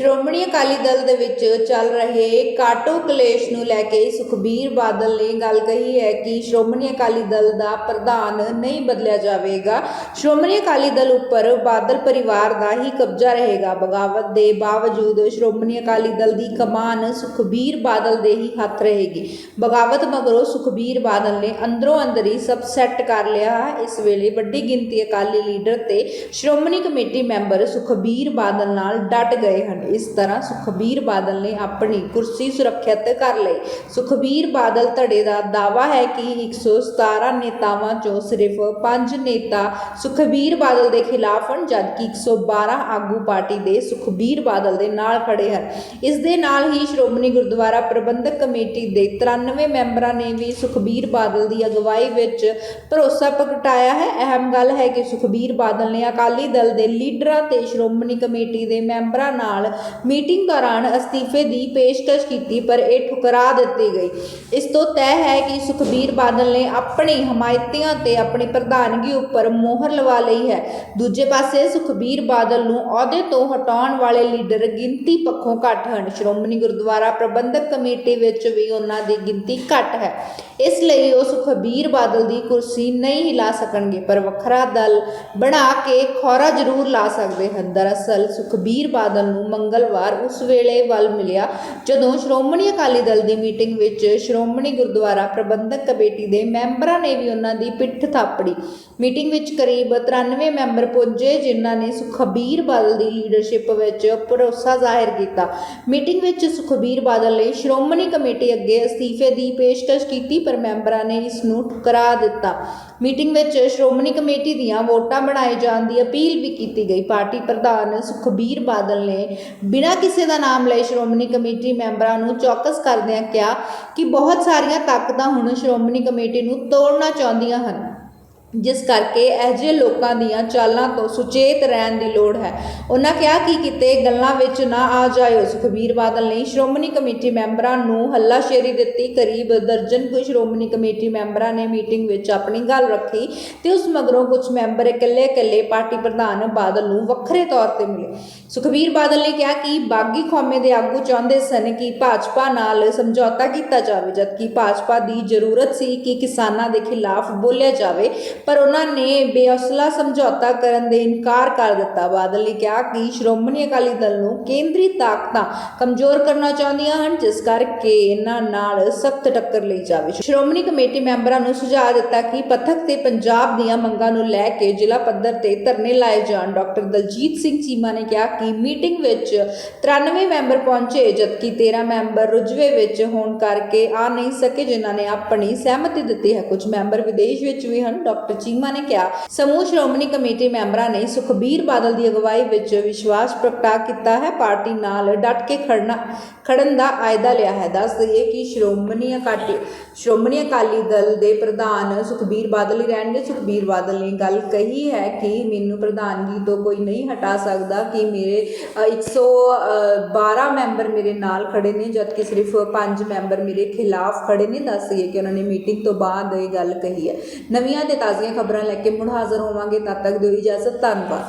ਸ਼੍ਰੋਮਣੀ ਅਕਾਲੀ ਦਲ ਦੇ ਵਿੱਚ ਚੱਲ ਰਹੇ ਕਾਟੋ ਕਲੇਸ਼ ਨੂੰ ਲੈ ਕੇ ਸੁਖਬੀਰ ਬਾਦਲ ਨੇ ਗੱਲ ਕਹੀ ਹੈ ਕਿ ਸ਼੍ਰੋਮਣੀ ਅਕਾਲੀ ਦਲ ਦਾ ਪ੍ਰਧਾਨ ਨਹੀਂ ਬਦਲਿਆ ਜਾਵੇਗਾ। ਸ਼੍ਰੋਮਣੀ ਅਕਾਲੀ ਦਲ ਉੱਪਰ ਬਾਦਲ ਪਰਿਵਾਰ ਦਾ ਹੀ ਕਬਜ਼ਾ ਰਹੇਗਾ। ਬਗਾਵਤ ਦੇ ਬਾਵਜੂਦ ਸ਼੍ਰੋਮਣੀ ਅਕਾਲੀ ਦਲ ਦੀ ਕਮਾਨ ਸੁਖਬੀਰ ਬਾਦਲ ਦੇ ਹੀ ਹੱਥ ਰਹੇਗੀ। ਬਗਾਵਤ ਮਗਰੋਂ ਸੁਖਬੀਰ ਬਾਦਲ ਨੇ ਅੰਦਰੋਂ ਅੰਦਰ ਹੀ ਸਭ ਸੈੱਟ ਕਰ ਲਿਆ। ਹੈ ਇਸ ਵੇਲੇ ਵੱਡੀ ਗਿਣਤੀ ਅਕਾਲੀ ਲੀਡਰ ਤੇ ਸ਼੍ਰੋਮਣੀ ਕਮੇਟੀ ਮੈਂਬਰ ਸੁਖਬੀਰ ਬਾਦਲ ਨਾਲ ਡਟ ਗਏ ਹਨ। ਇਸ ਤਰ੍ਹਾਂ ਸੁਖਬੀਰ ਬਾਦਲ ਨੇ ਆਪਣੀ ਕੁਰਸੀ ਸੁਰੱਖਿਅਤ ਕਰ ਲਈ। ਸੁਖਬੀਰ ਬਾਦਲ ਧੜੇ ਦਾ ਦਾਵਾ ਹੈ ਕਿ 117 ਨੇਤਾਵਾਂ ਚੋਂ ਸਿਰਫ 5 ਨੇਤਾ ਸੁਖਬੀਰ ਬਾਦਲ ਦੇ ਖਿਲਾਫ ਹਨ, ਜਦਕਿ 112 ਆਗੂ ਪਾਰਟੀ ਦੇ ਸੁਖਬੀਰ ਬਾਦਲ ਦੇ ਨਾਲ ਖੜੇ ਹਨ। ਇਸ ਦੇ ਨਾਲ ਹੀ ਸ਼੍ਰੋਮਣੀ ਗੁਰਦੁਆਰਾ ਪ੍ਰਬੰਧਕ ਕਮੇਟੀ ਦੇ 93 ਮੈਂਬਰਾਂ ਨੇ ਵੀ ਸੁਖਬੀਰ ਬਾਦਲ ਦੀ ਅਗਵਾਈ ਵਿੱਚ ਭਰੋਸਾ ਪ੍ਰਗਟਾਇਆ ਹੈ। ਅਹਿਮ ਗੱਲ ਹੈ ਕਿ ਸੁਖਬੀਰ ਬਾਦਲ ਨੇ ਅਕਾਲੀ ਦਲ ਦੇ ਲੀਡਰਾਂ ਤੇ ਸ਼੍ਰੋਮਣੀ ਕਮੇਟੀ ਦੇ ਮੈਂਬਰਾਂ ਨਾਲ ਮੀਟਿੰਗ ਦੌਰਾਨ ਅਸਤੀਫੇ ਦੀ ਪੇਸ਼ਕਸ਼ ਕੀਤੀ, ਪਰ ਇਹ ਠੁਕਰਾ ਦਿੱਤੀ ਗਈ। ਇਸ ਤੋਂ ਤੈਅ ਹੈ ਕਿ ਸੁਖਬੀਰ ਬਾਦਲ ਨੇ ਆਪਣੀ ਹਮਾਇਤੀਆਂ ਤੇ ਆਪਣੀ ਪ੍ਰਧਾਨਗੀ ਉੱਪਰ ਮੋਹਰ ਲਵਾ ਲਈ ਹੈ। ਦੂਜੇ ਪਾਸੇ ਸੁਖਬੀਰ ਬਾਦਲ ਨੂੰ ਅਹੁਦੇ ਤੋਂ ਹਟਾਉਣ ਵਾਲੇ ਲੀਡਰ ਗਿਣਤੀ ਪੱਖੋਂ ਘੱਟ ਹਨ। ਸ਼੍ਰੋਮਣੀ ਗੁਰਦੁਆਰਾ ਪ੍ਰਬੰਧਕ ਕਮੇਟੀ ਵਿੱਚ ਵੀ ਉਹਨਾਂ ਦੀ ਗਿਣਤੀ ਘੱਟ ਹੈ। ਇਸ ਲਈ ਉਹ ਸੁਖਬੀਰ ਬਾਦਲ ਦੀ ਕੁਰਸੀ ਨਹੀਂ ਹਿਲਾ ਸਕਣਗੇ, ਪਰ ਵੱਖਰਾ ਦਲ ਬਣਾ ਕੇ ਖੌਰਾ ਜ਼ਰੂਰ ਲਾ ਸਕਦੇ ਹਨ। ਦਰਅਸਲ, ਸੁਖਬੀਰ ਬਾਦਲ ਨੂੰ ਮੰਗਲਵਾਰ ਉਸ ਵੇਲੇ ਵੱਲ ਮਿਲਿਆ, ਜਦੋਂ ਸ਼੍ਰੋਮਣੀ ਅਕਾਲੀ ਦਲ ਦੀ ਮੀਟਿੰਗ ਵਿੱਚ ਸ਼੍ਰੋਮਣੀ ਗੁਰਦੁਆਰਾ ਪ੍ਰਬੰਧਕ ਕਮੇਟੀ ਦੇ ਮੈਂਬਰਾਂ ਨੇ ਵੀ ਉਹਨਾਂ ਦੀ ਪਿੱਠ ਥਾਪੜੀ। ਮੀਟਿੰਗ ਵਿੱਚ ਕਰੀਬ 93 ਮੈਂਬਰ ਪੁੱਜੇ, ਜਿਨ੍ਹਾਂ ਨੇ ਸੁਖਬੀਰ ਬਾਦਲ ਦੀ ਲੀਡਰਸ਼ਿਪ ਵਿੱਚ ਭਰੋਸਾ ਜ਼ਾਹਿਰ ਕੀਤਾ। ਮੀਟਿੰਗ ਵਿੱਚ ਸੁਖਬੀਰ ਬਾਦਲ ਨੇ ਸ਼੍ਰੋਮਣੀ ਕਮੇਟੀ ਅੱਗੇ ਅਸਤੀਫੇ ਦੀ ਪੇਸ਼ਕਸ਼ ਕੀਤੀ, ਪਰ ਮੈਂਬਰਾਂ ਨੇ ਇਸ ਨੂੰ ਠੁਕਰਾ ਦਿੱਤਾ। ਮੀਟਿੰਗ ਵਿੱਚ ਸ਼੍ਰੋਮਣੀ ਕਮੇਟੀ ਦੀਆਂ ਵੋਟਾਂ ਬਣਾਏ ਜਾਣ ਦੀ ਅਪੀਲ ਵੀ ਕੀਤੀ ਗਈ। ਪਾਰਟੀ ਪ੍ਰਧਾਨ ਸੁਖਬੀਰ ਬਾਦਲ ਨੇ ਬਿਨਾਂ ਕਿਸੇ ਦਾ ਨਾਮ ਲਏ ਸ਼੍ਰੋਮਣੀ ਕਮੇਟੀ ਮੈਂਬਰਾਂ ਨੂੰ ਚੌਕਸ ਕਰਦਿਆਂ ਕਿਹਾ ਕਿ ਬਹੁਤ ਸਾਰੀਆਂ ਤਾਕਤਾਂ ਹੁਣ ਸ਼੍ਰੋਮਣੀ ਕਮੇਟੀ ਨੂੰ ਤੋੜਨਾ ਚਾਹੁੰਦੀਆਂ ਹਨ। ਜਿਸ ਕਰਕੇ ਅਜਿਹੇ ਲੋਕਾਂ ਦੀਆਂ ਚਾਲਾਂ ਤੋਂ ਸੁਚੇਤ ਰਹਿਣ ਦੀ ਲੋੜ ਹੈ। ਉਹਨਾਂ ਕਿਹਾ ਕਿ ਕਿਤੇ ਗੱਲਾਂ ਵਿੱਚ ਨਾ ਆ ਜਾਇਓ ਸੁਖਬੀਰ ਬਾਦਲ ਨੇ ਸ਼੍ਰੋਮਣੀ ਕਮੇਟੀ ਮੈਂਬਰਾਂ ਨੂੰ ਹੱਲਾਸ਼ੇਰੀ ਦਿੱਤੀ। ਕਰੀਬ ਦਰਜਨ ਕੁ ਸ਼੍ਰੋਮਣੀ ਕਮੇਟੀ ਮੈਂਬਰਾਂ ਨੇ ਮੀਟਿੰਗ ਵਿੱਚ ਆਪਣੀ ਗੱਲ ਰੱਖੀ ਤੇ ਉਸ ਮਗਰੋਂ ਕੁਝ ਮੈਂਬਰ ਇਕੱਲੇ-ਇਕੱਲੇ ਪਾਰਟੀ ਪ੍ਰਧਾਨ ਬਾਦਲ ਨੂੰ ਵੱਖਰੇ ਤੌਰ ਤੇ ਮਿਲੇ। ਸੁਖਬੀਰ ਬਾਦਲ ਨੇ ਕਿਹਾ ਕਿ ਬਾਗੀ ਖੌਮੇ ਦੇ ਆਗੂ ਚਾਹੁੰਦੇ ਸਨ ਕਿ ਭਾਜਪਾ ਨਾਲ ਸਮਝੌਤਾ ਕੀਤਾ ਜਾਵੇ, ਜਦਕਿ ਭਾਜਪਾ ਦੀ ਜ਼ਰੂਰਤ ਸੀ ਕਿ ਕਿਸਾਨਾਂ ਦੇ ਖਿਲਾਫ ਬੋਲਿਆ ਜਾਵੇ। ਪਰ ਉਹਨਾਂ ਨੇ ਬੇਅਸਲਾ ਸਮਝੌਤਾ ਕਰਨ ਦੇ ਇਨਕਾਰ ਕਰ ਦਿੱਤਾ। ਬਾਦਲ ਨੇ ਕਿਹਾ ਕਿ ਸ਼੍ਰੋਮਣੀ ਅਕਾਲੀ ਦਲ ਨੂੰ ਕੇਂਦਰੀ ਤਾਕਤਾਂ ਕਮਜ਼ੋਰ ਕਰਨਾ ਚਾਹੁੰਦੀਆਂ ਹਨ, ਜਿਸ ਕਰਕੇ ਇਹਨਾਂ ਨਾਲ ਸਖਤ ਟੱਕਰ ਲਈ ਜਾਵੇ। ਸ਼੍ਰੋਮਣੀ ਕਮੇਟੀ ਮੈਂਬਰਾਂ ਨੂੰ ਸੁਝਾਅ ਦਿੱਤਾ ਕਿ ਪੱਥਕ ਤੇ ਪੰਜਾਬ ਦੀਆਂ ਮੰਗਾਂ ਨੂੰ ਲੈ ਕੇ ਜ਼ਿਲ੍ਹਾ ਪੱਧਰ ਤੇ ਧਰਨੇ ਲਾਏ ਜਾਣ। ਡਾਕਟਰ ਦਲਜੀਤ ਸਿੰਘ ਚੀਮਾ ਨੇ ਕਿਹਾ ਕਿ ਮੀਟਿੰਗ ਵਿੱਚ 93 ਮੈਂਬਰ ਪਹੁੰਚੇ, ਜਦਕਿ 13 ਮੈਂਬਰ ਰੁਜਵੇ ਵਿੱਚ ਹੋਣ ਕਰਕੇ ਆ ਨਹੀਂ ਸਕੇ, ਜਿਨ੍ਹਾਂ ਨੇ ਆਪਣੀ ਸਹਿਮਤੀ ਦਿੱਤੀ ਹੈ। ਕੁਝ ਮੈਂਬਰ ਵਿਦੇਸ਼ ਵਿੱਚ ਵੀ ਹਨ, ਡਾਕਟਰ ਚੀਮਾ ਨੇ ਕਿਹਾ ਸਮੂਹ ਸ਼੍ਰੋਮਣੀ ਕਮੇਟੀ ਮੈਂਬਰਾਂ ਨੇ ਸੁਖਬੀਰ ਬਾਦਲ ਦੀ ਅਗਵਾਈ ਵਿੱਚ ਵਿਸ਼ਵਾਸ ਪ੍ਰਗਟਾ ਕੀਤਾ ਹੈ। ਪਾਰਟੀ ਨਾਲ ਡਟ ਕੇ ਖੜਨਾ ਖੜਨ ਦਾ ਆਇਦਾ ਲਿਆ ਹੈ। ਦੱਸ ਦਈਏ ਕਿ ਸ਼੍ਰੋਮਣੀ ਅਕਾਲੀ ਸ਼੍ਰੋਮਣੀ ਅਕਾਲੀ ਦਲ ਦੇ ਪ੍ਰਧਾਨ ਸੁਖਬੀਰ ਬਾਦਲ ਹੀ ਰਹਿਣਗੇ। ਸੁਖਬੀਰ ਬਾਦਲ ਨੇ ਗੱਲ ਕਹੀ ਹੈ ਕਿ ਮੈਨੂੰ ਪ੍ਰਧਾਨਗੀ ਤੋਂ ਕੋਈ ਨਹੀਂ ਹਟਾ ਸਕਦਾ ਕਿ ਮੇਰੇ ਅ, 112 ਮੈਂਬਰ ਮੇਰੇ ਨਾਲ ਖੜੇ ਨੇ ਜਦਕਿ ਸਿਰਫ 5 ਮੈਂਬਰ ਮੇਰੇ ਖਿਲਾਫ ਖੜੇ ਨੇ। ਦੱਸ ਦਈਏ ਕਿ ਉਹਨਾਂ ਨੇ ਮੀਟਿੰਗ ਤੋਂ ਬਾਅਦ ਇਹ ਗੱਲ ਕਹੀ ਹੈ। ਨਵੀਆਂ ਤੇ ਤਾਜ਼ੀਆਂ ਖਬਰਾਂ ਲੈ ਕੇ ਮੁੜ ਹਾਜ਼ਰ ਹੋਵਾਂਗੇ। ਤਦ ਤੱਕ ਦਿਓ ਇਜਾਜ਼ਤ ਧੰਨਵਾਦ।